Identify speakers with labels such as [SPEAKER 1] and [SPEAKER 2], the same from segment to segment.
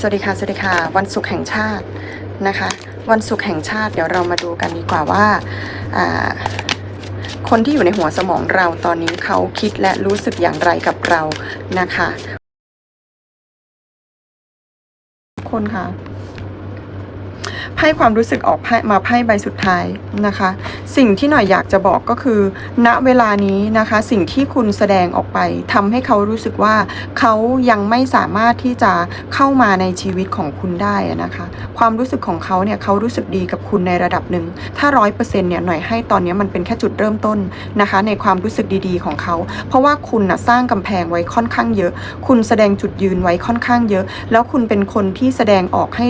[SPEAKER 1] สวัสดีค่ะสวัสดีค่ะ วันศุกร์แห่งชาตินะคะ วันศุกร์แห่งชาติเดี๋ยวเรามาดูกันดีกว่าว่าคนที่อยู่ในหัวสมองเราตอนนี้เขาคิดและรู้สึกอย่างไรกับเรานะคะ คนค่ะ ไพ่ความรู้สึกออกไพ่มาไพ่ใบสุดท้ายนะคะ สิ่งที่หน่อยอยากจะบอกก็คือ ณเวลานี้นะคะสิ่งที่คุณแสดงออกไปทำให้เขารู้สึกว่าเขายังไม่สามารถที่จะเข้ามาในชีวิตของคุณได้นะคะ ความรู้สึกของเขาเนี่ยเขารู้สึกดีกับคุณในระดับหนึ่งถ้าร้อยเปอร์เซ็นต์เนี่ยหน่อยให้ตอนนี้มันเป็นแค่จุดเริ่มต้นนะคะ ในความรู้สึกดีๆของเขา เพราะว่าคุณนะสร้างกำแพงไว้ค่อนข้างเยอะ คุณแสดงจุดยืนไว้ค่อนข้างเยอะ แล้วคุณเป็นคนที่แสดงออกให้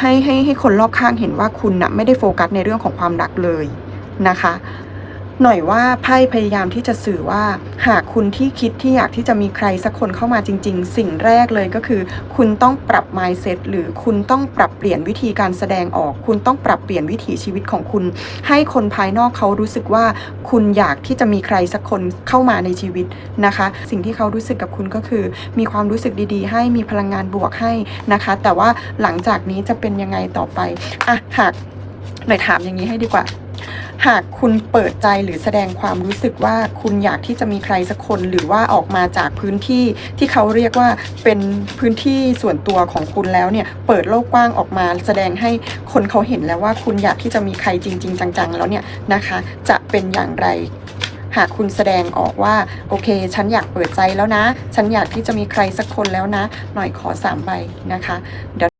[SPEAKER 1] ให้ให้ให้คนรอบข้างเห็นว่าคุณนะไม่ได้โฟกัสในเรื่องของความรักเลยนะคะ หน่อยว่าไพ่พยายามที่จะสื่อว่า หากคุณที่คิดที่อยากที่จะมีใครสักคนเข้ามาจริง ๆ สิ่งแรกเลยก็คือ คุณต้องปรับ mindset หรือคุณต้องปรับเปลี่ยนวิธีการแสดงออก คุณต้องปรับเปลี่ยนวิถีชีวิตของคุณ ให้คนภายนอกเขารู้สึกว่า คุณอยากที่จะมีใครสักคนเข้ามาในชีวิตนะคะ สิ่งที่เขารู้สึกกับคุณก็คือ มีความรู้สึกดีๆ ให้มีพลังงานบวกให้นะคะ แต่ว่าหลังจากนี้จะเป็นยังไงต่อไปอะหากหน่อยถามอย่างนี้ให้ดีกว่า หากคุณเปิดใจหรือแสดงความรู้สึกว่าคุณอยากที่จะมีใครสักคนหรือว่าออกมาจากพื้นที่ที่เขาเรียกว่าเป็นพื้นที่ส่วนตัวของคุณแล้วเนี่ยเปิดโลกกว้างออกมา แสดงให้คนเขาเห็นแล้วว่าคุณอยากที่จะมีใครจริง ๆ จัง ๆ แล้วเนี่ยนะคะ จะเป็นอย่างไรหากคุณแสดงออกว่า โอเค ฉันอยากเปิดใจแล้วนะ ฉันอยากที่จะมีใครสักคนแล้วนะ หน่อยขอสามใบนะคะเดี๋ยว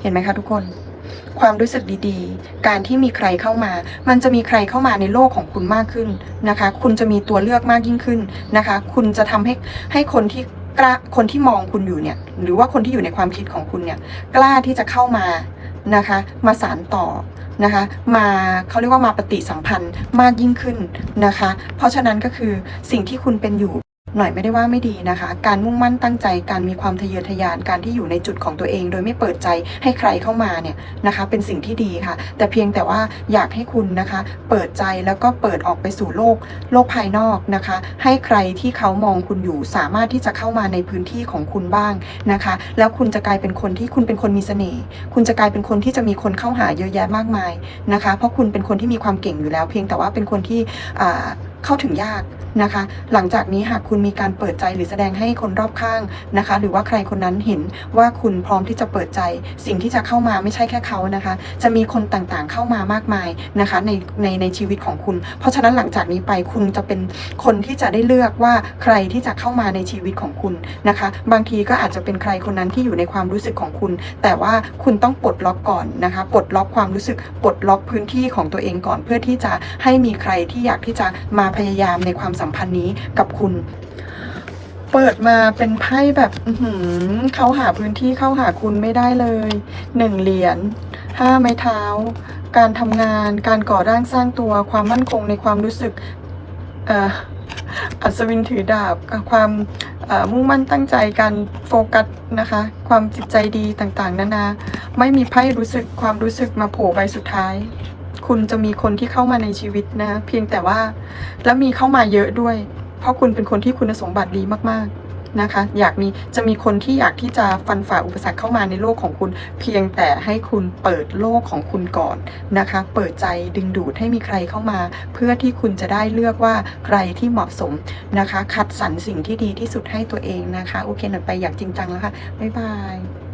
[SPEAKER 1] เห็นไหมคะทุกคน ความรู้สึกดีๆ การที่มีใครเข้ามา มันจะมีใครเข้ามาในโลกของคุณมากขึ้นนะคะ คุณจะมีตัวเลือกมากยิ่งขึ้นนะคะ คุณจะทำให้ให้คนที่กล้าคนที่มองคุณอยู่เนี่ย หรือว่าคนที่อยู่ในความคิดของคุณเนี่ย กล้าที่จะเข้ามานะคะ มาสานต่อนะคะมาเขาเรียกว่ามาปฏิสัมพันธ์มากยิ่งขึ้นนะคะ เพราะฉะนั้นก็คือสิ่งที่คุณเป็นอยู่ หน่อยไม่ได้ว่าไม่ดีนะคะ การมุ่งมั่นตั้งใจ การมีความทะเยอทะยาน การที่อยู่ในจุดของตัวเอง โดยไม่เปิดใจให้ใครเข้ามาเนี่ยนะคะ เป็นสิ่งที่ดีค่ะ แต่เพียงแต่ว่าอยากให้คุณนะคะ เปิดใจแล้วก็เปิดออกไปสู่โลก โลกภายนอกนะคะ ให้ใครที่เขามองคุณอยู่สามารถที่จะเข้ามาในพื้นที่ของคุณบ้างนะคะ แล้วคุณจะกลายเป็นคนที่คุณเป็นคนมีเสน่ห์ คุณจะกลายเป็นคนที่จะมีคนเข้าหาเยอะแยะมากมายนะคะ เพราะคุณเป็นคนที่มีความเก่งอยู่แล้ว เพียงแต่ว่าเป็นคนที่อ่า เข้าถึงยากนะคะ หลังจากนี้หากคุณมีการเปิดใจหรือแสดงให้คนรอบข้างนะคะ หรือว่าใครคนนั้นเห็นว่าคุณพร้อมที่จะเปิดใจ สิ่งที่จะเข้ามาไม่ใช่แค่เขานะคะ จะมีคนต่างๆเข้ามามากมายนะคะในในในชีวิตของคุณ เพราะฉะนั้นหลังจากนี้ไปคุณจะเป็นคนที่จะได้เลือกว่าใครที่จะเข้ามาในชีวิตของคุณนะคะ บางทีก็อาจจะเป็นใครคนนั้นที่อยู่ในความรู้สึกของคุณ แต่ว่าคุณต้องปลดล็อกก่อนนะคะปลดล็อกความรู้สึกปลดล็อกพื้นที่ของตัวเองก่อนเพื่อที่จะให้มีใครที่อยากที่จะมาพยายามในความสัมพันธ์นี้กับคุณ เปิดมาเป็นไพ่แบบเขาหาพื้นที่เข้าหาคุณไม่ได้เลยหนึ่งเหรียญห้าไม้เท้า การทำงาน การก่อร่างสร้างตัวความมั่นคงในความรู้สึกอัศวินถือดาบความมุ่งมั่นตั้งใจการโฟกัสนะคะ ความจิตใจดีต่างๆ นานา ไม่มีไพ่รู้สึกความรู้สึกมาโผล่ใบสุดท้าย คุณจะมีคนที่เข้ามาในชีวิตนะ เพียงแต่ว่าแล้วมีเข้ามาเยอะด้วย เพราะคุณเป็นคนที่คุณสมบัติดีมากๆนะคะ อยากมีจะมีคนที่อยากที่จะฟันฝ่าอุปสรรคเข้ามาในโลกของคุณ เพียงแต่ให้คุณเปิดโลกของคุณก่อนนะคะ เปิดใจดึงดูดให้มีใครเข้ามา เพื่อที่คุณจะได้เลือกว่าใครที่เหมาะสมนะคะ คัดสรรสิ่งที่ดีที่สุดให้ตัวเองนะคะ โอเคหน่อยไปอย่างจริงจังแล้วค่ะบ๊ายบาย